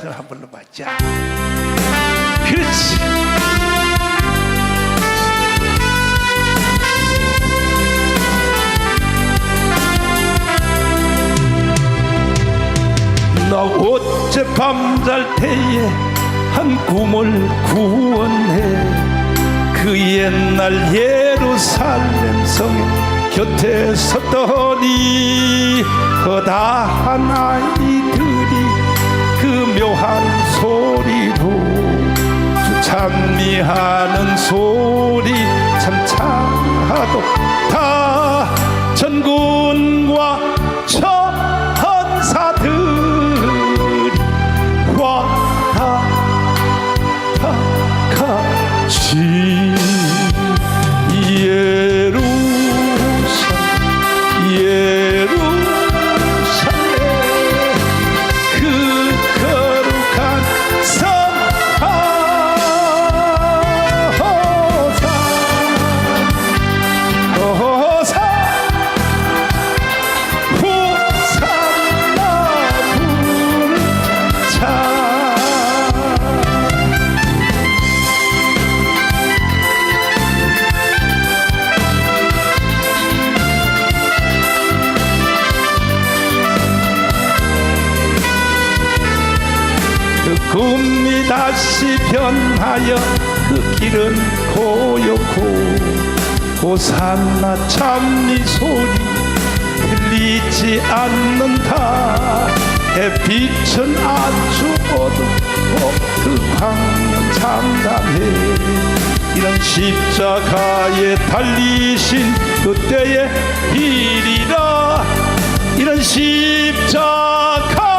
한번 불러봤자. 그렇지. 나 어젯밤 잘 때에 한 꿈을 구원해. 그 옛날 예루살렘 성에 곁에 섰더니 허다한 아이들이 하는 소리 참 차하도다 다시 변하여 그 길은 고요고 호산나 찬미 소리 들리지 않는다. 햇빛은 아주 어둡고 그 광명 참담해. 이런 십자가에 달리신 그때의 일이라. 이런 십자가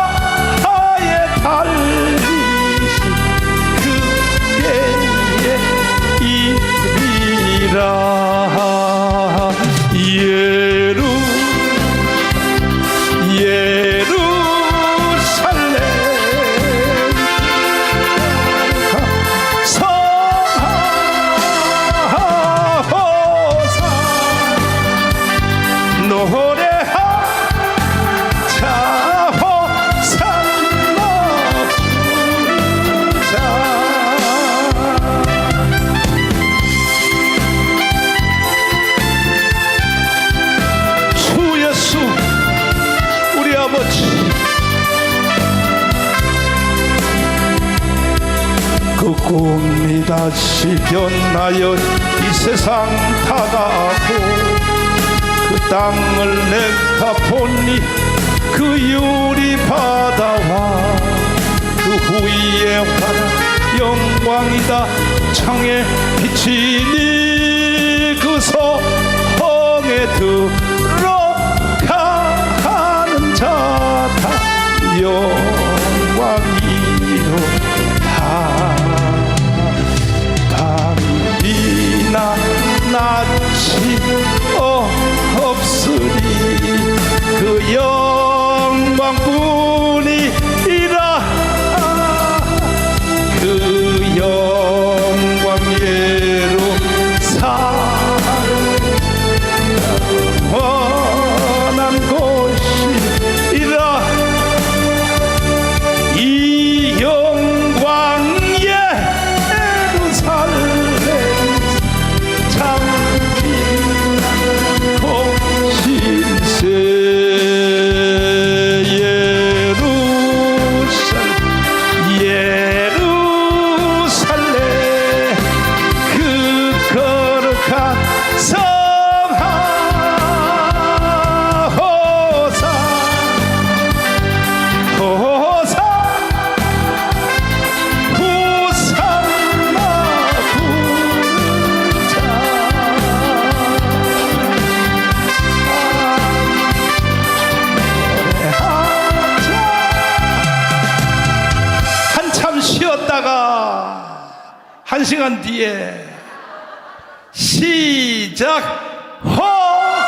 꿈이 다시 변하여 이 세상 다가고 그 땅을 내가 보니 그 유리 바다와 그 후에 화나 영광이다. 창에 비치니 쉬었다가 한 시간 뒤에 시작! 호